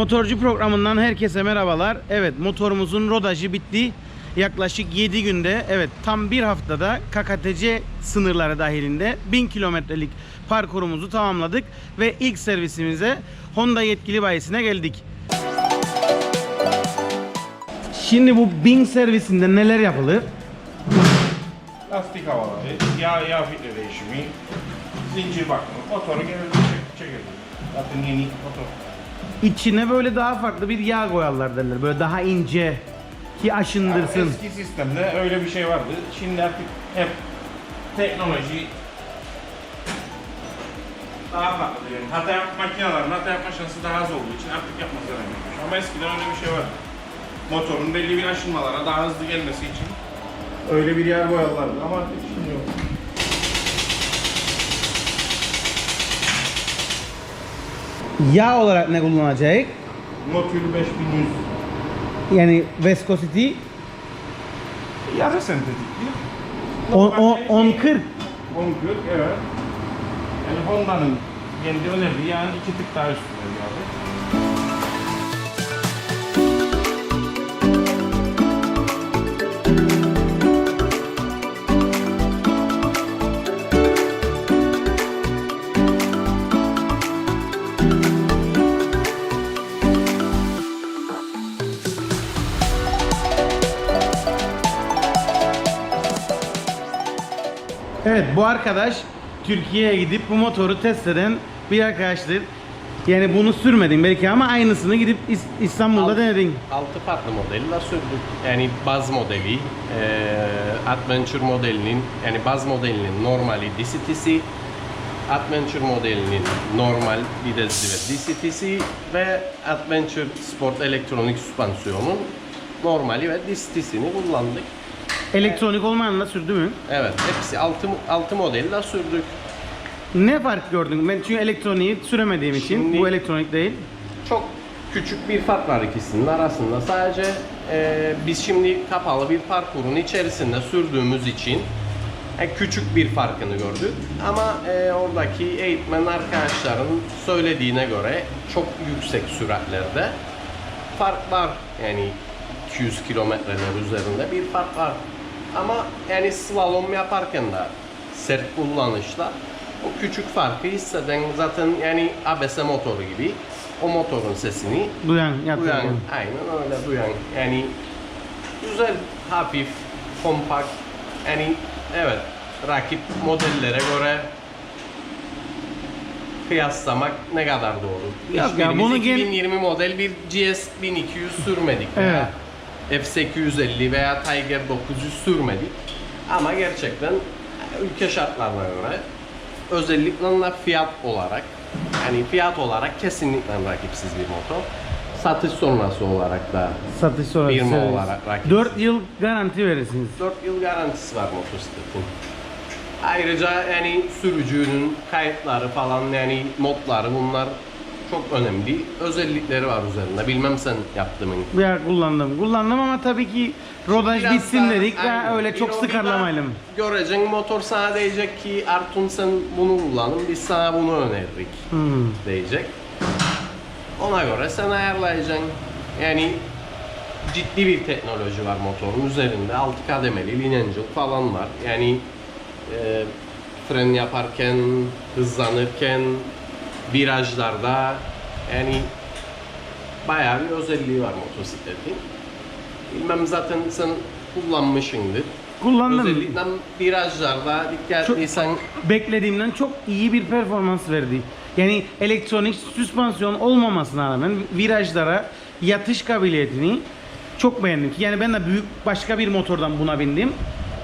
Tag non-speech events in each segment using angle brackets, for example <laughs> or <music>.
Motorcu programından herkese merhabalar. Evet motorumuzun rodajı bitti. Yaklaşık 7 günde evet tam bir haftada KKTC sınırları dahilinde 1000 kilometrelik parkurumuzu tamamladık ve ilk servisimize Honda yetkili bayisine geldik. Şimdi bu 1000 servisinde neler yapılır? Lastik havaları, yağ, yağ filtre değişimi, zincir bakımı, motoru genelde çek, çekilir. Zaten yeni motor. İçine böyle daha farklı bir yağ koyarlar derler. Böyle daha ince ki aşındırsın. Eski sistemde öyle bir şey vardı. Şimdi artık hep teknoloji daha farklı diyelim. Hata makinelerin hata yapma şansı daha az olduğu için artık yapmazlar eminim. Ama eskiden öyle bir şey vardı. Motorun belli bir aşınmalara daha hızlı gelmesi için öyle bir yer boyalardı ama artık şimdi Yağ olarak ne kullanacak? Motul 5100 Yani viscosity yarı sentetik değil. 10 Normalde 10 40. 1040 evet. Yani Honda'nın kendi özelliği yani iki tık daha üstünde bir abi. Evet bu arkadaş Türkiye'ye gidip bu motoru test eden bir arkadaştır. Yani bunu sürmedin belki ama aynısını gidip İs- İstanbul'da Al- denedin. Altı farklı modelle sürdük. Yani baz modeli, eee, Adventure modelinin, yani baz modelinin normali DCT'si, Adventure modelinin normal videsli ve DCT'si ve Adventure Sport elektronik süspansiyonun normali ve DCT'sini kullandık. Elektronik olmayanla sürdü mü? Evet, hepsi altı, altı modelle sürdük. Ne fark gördün? Ben çünkü elektroniği süremediğim için Şimdi- bu elektronik değil. Çok küçük bir fark var ikisinin arasında. Sadece e, biz şimdi kapalı bir parkurun içerisinde sürdüğümüz için e, küçük bir farkını gördük. Ama e, oradaki eğitmen arkadaşların söylediğine göre çok yüksek süratlerde fark var. Yani 200 kilometreler üzerinde bir fark var. Ama yani slalom yaparken de sert kullanışla o küçük farkı hisseden zaten yani ABS motoru gibi o motorun sesini Duyan, yatırım. duyan, aynen öyle duyan. Yani güzel, hafif, kompakt. Yani evet, rakip modellere göre kıyaslamak ne kadar doğru? Yok ya, bunu gen- 2020 model bir GS 1200 sürmedik Evet. veya F850 veya Tiger 900 sürmedik. Ama gerçekten ülke şartlarına göre özellikle de fiyat olarak yani fiyat olarak kesinlikle rakipsiz bir motor. Satış sonrası olarak da Satış sonrası. Firma servis. olarak rakip. 4 yıl garanti verirsiniz. 4 yıl garantisi var motosikletin. Ayrıca yani sürücünün kayıtları falan yani modları bunlar çok önemli özellikleri var üzerinde. Bilmem sen yaptın mı? Bir yer kullandım. Kullandım ama tabii ki rodaj Biraz bitsin daha- dedik ve aynen. öyle Bir çok o sıkarlamayalım. daha Göreceksin motor sana diyecek ki Artun sen bunu kullanın biz sana bunu öneririk Hmm. diyecek. Ona göre sen ayarlayacaksın. Yani ciddi bir teknoloji var motorun üzerinde. 6 kademeli linencil falan var. Yani e, fren yaparken, hızlanırken, virajlarda yani bayağı bir özelliği var motosikletin. Bilmem zaten sen kullanmışsındır. Kullandım. Özellikle virajlarda dikkatliysen beklediğimden çok iyi bir performans verdi. Yani elektronik süspansiyon olmamasına rağmen virajlara yatış kabiliyetini çok beğendim. Yani ben de büyük başka bir motordan buna bindim.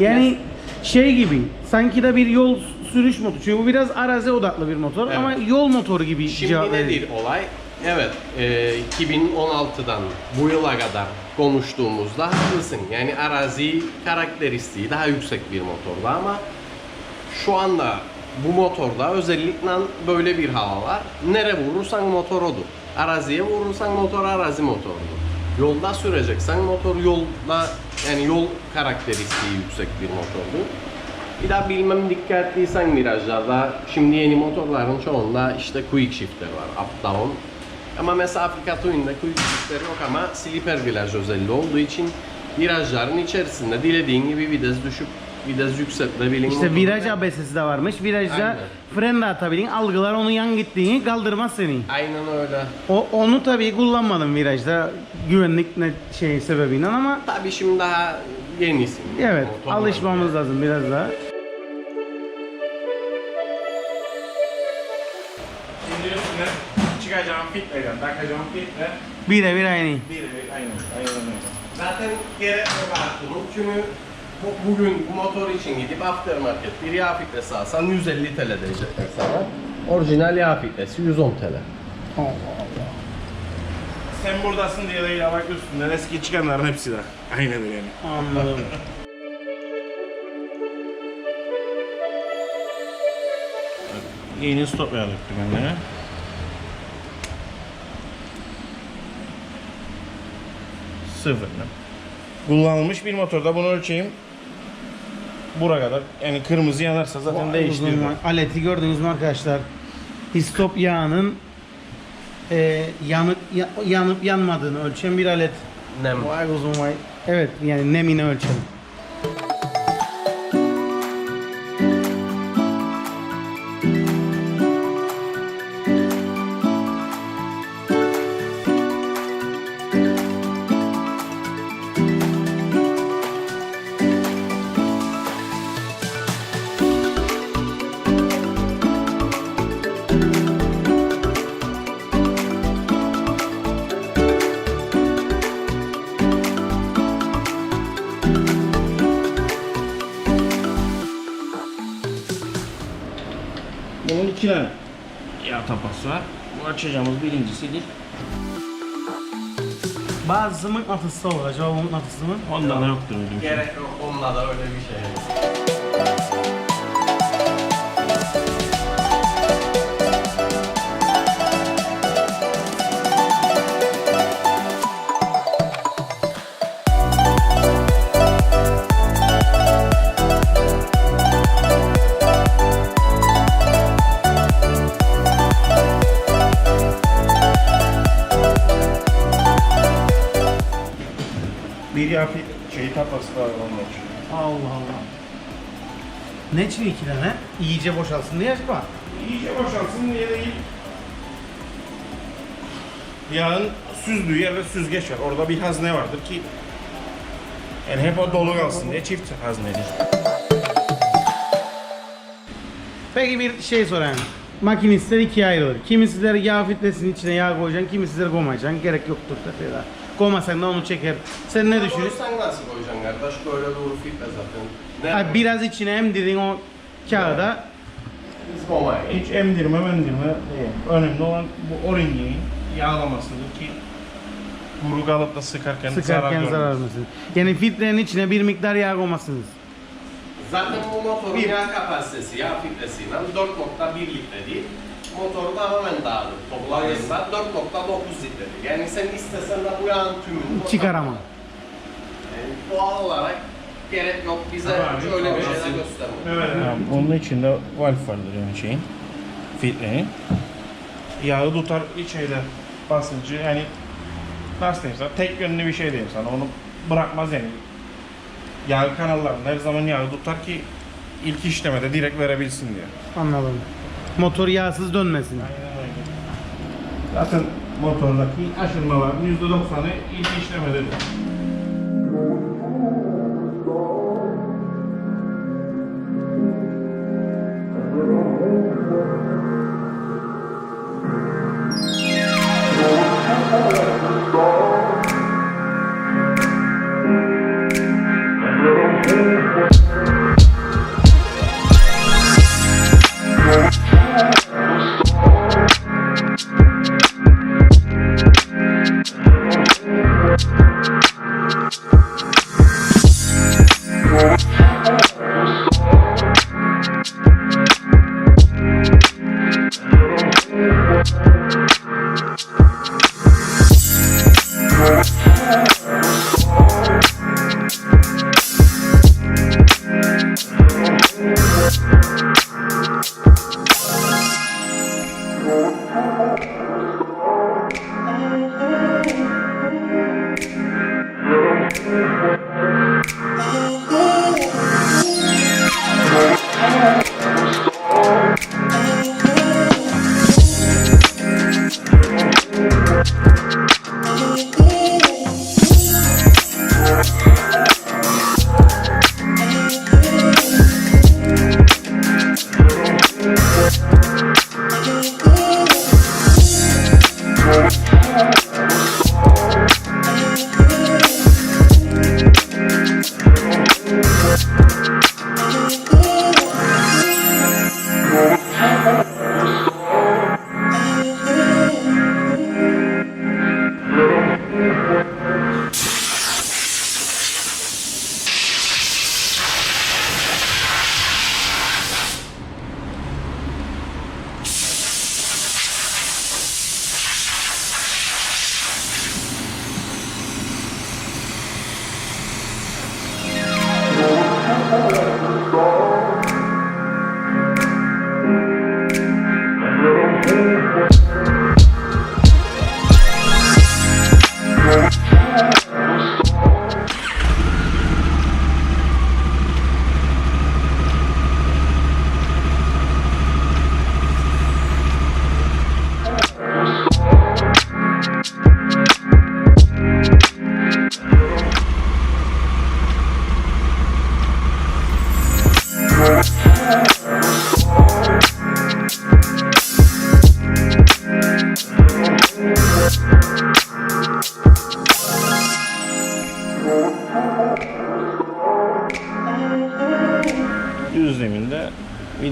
Yani şey gibi sanki de bir yol sürüş motoru. Çünkü bu biraz arazi odaklı bir motor Evet. ama yol motoru gibi cevap Şimdi veriyor. nedir olay? Evet, e, 2016'dan bu yıla kadar konuştuğumuzda haklısın. Yani arazi karakteristiği daha yüksek bir motorda ama şu anda bu motorda özellikle böyle bir hava var. Nere vurursan motor odur. Araziye vurursan motor arazi motorudur. Yolda süreceksen motor yolda yani yol karakteristiği yüksek bir motordur. Bir daha bilmem dikkatliysen virajlarda şimdi yeni motorların çoğunda işte quick shifter var, up down. Ama mesela Afrika Twin'de quick shift'leri yok ama slipper viraj özelliği olduğu için virajların içerisinde dilediğin gibi vites düşüp vites yükseltebilin. İşte viraj ABS'si de varmış. Virajda Aynen. fren de atabilin. Algılar onu yan gittiğini kaldırmaz seni. Aynen öyle. O, onu tabii kullanmadım virajda güvenlik ne şey sebebiyle ama Tabii şimdi daha yenisin. evet alışmamız lazım biraz daha. Şimdi üstüne çıkacağım fitle, takacağım fitle. Birebir aynı. Birebir aynı, aynı öyle. Zaten gerek yok artık. Çünkü bu- bugün bu motor için gidip aftermarket bir yağ filtresi alsan 150 TL diyecekler sana. Orijinal yağ filtresi 110 TL. Sen buradasın diye değil bak üstünden eski çıkanların hepsi de. Aynen öyle yani. Anladım. <laughs> Yeni stop yağ döktüm kendine. Sıfır. Kullanılmış bir motorda bunu ölçeyim. Bura kadar. Yani kırmızı yanarsa zaten vay. Aleti gördünüz mü arkadaşlar? Histop yağının e, yanıp ya- yanıp yanmadığını ölçen bir alet. Nem. Vay uzun vay. Evet yani nemini ölçen. Bunun iki tane yağ tapası var. Bu açacağımız birincisidir. Bazısı mıknatısı olur. Acaba bu mıknatısı mı? Onda da yoktur öyle bir şey. Gerek yok. Onunla da öyle bir şey onun için. Allah Allah. Ne için iki tane? İyice boşalsın diye acaba? İyice boşalsın diye değil. Yağın süzdüğü yerde süzgeç var. Orada bir hazne vardır ki yani hep o dolu kalsın diye çift haznedir. Peki bir şey sorayım. Makinistler ikiye ayrılır. Kimisileri yağ filtresinin içine yağ koyacaksın, kimisileri koymayacaksın. Gerek yoktur mesela. Koymasan da onu çeker. Sen ne düşünüyorsun? Sen nasıl koyacaksın kardeş? Böyle doğru filtre zaten. Ne? Biraz içine emdirdin o kağıda. Biz koymayız. Hiç emdirme mendirme değil. Önemli olan bu o-ringin yağlamasıdır ki kuru kalıp da sıkarken, zarar Sıkarken görmez. zarar vermesin. Yani filtrenin içine bir miktar yağ koymasınız. Zaten bu motorun Bir- yağ kapasitesi yağ filtresiyle 4.1 litre değil. Motoru tamamen dağılır. Toplayında 4.9 litredir. Yani sen istesen de bu yağın tümünü Çıkaramam. Yani doğal olarak gerek yok bize Tabii, şöyle bir şeyler gösterme. Evet. Onun içinde valf vardır yani şeyin, filtrenin. Yağı tutar şeyde basıncı yani nasıl diyeyim sana tek yönlü bir şey diyeyim sana onu bırakmaz yani. Yağ kanallarında her zaman yağı tutar ki ilk işlemede direkt verebilsin diye. Anladım. Motor yağsız dönmesin. Aynen öyle. Zaten motordaki aşınmaların %90'ı ilk işlemededir.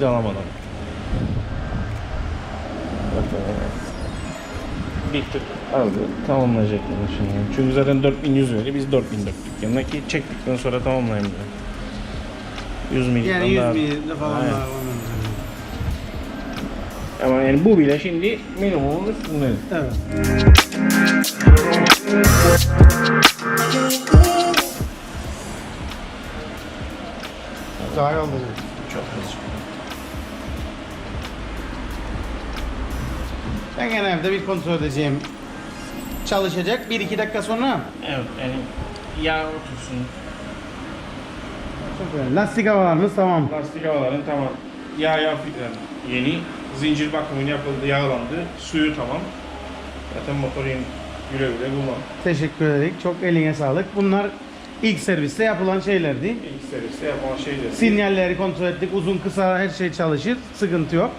Vidalamadan. Bir tık aldı. Tamamlayacak bunu şimdi. Çünkü zaten 4100 veriyor. Biz 4000 döktük. Yanına ki çektikten sonra tamamlayayım diyor. 100 milimden Yani 100 daha. mililitre falan Aynen. daha. Ama yani bu bile şimdi minimumun üstünde. Evet. Daha yolda. Çok hızlı. Ben gene evde bir kontrol edeceğim. Çalışacak 1-2 dakika sonra. Evet yani yağ otursun. Çok. Lastik havalarımız tamam. Lastik havaların tamam. Yağ yağ filtren yeni. Zincir bakımı yapıldı, yağlandı. Suyu tamam. Zaten motor yeni. Güle güle kullan. Teşekkür ederim. Çok eline sağlık. Bunlar ilk serviste yapılan şeylerdi. İlk serviste yapılan şeyler. Sinyalleri kontrol ettik. Uzun kısa her şey çalışır. Sıkıntı yok.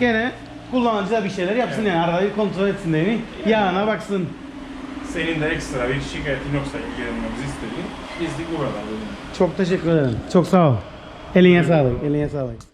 Gene kullanıcı da bir şeyler yapsın yani arada bir kontrol etsin değil mi? Yağına baksın. Senin de ekstra bir şikayetin yoksa ilgilenmemizi istediğin bizlik bu kadar. Çok teşekkür ederim. Çok sağ ol. Eline sağlık. Eline sağlık.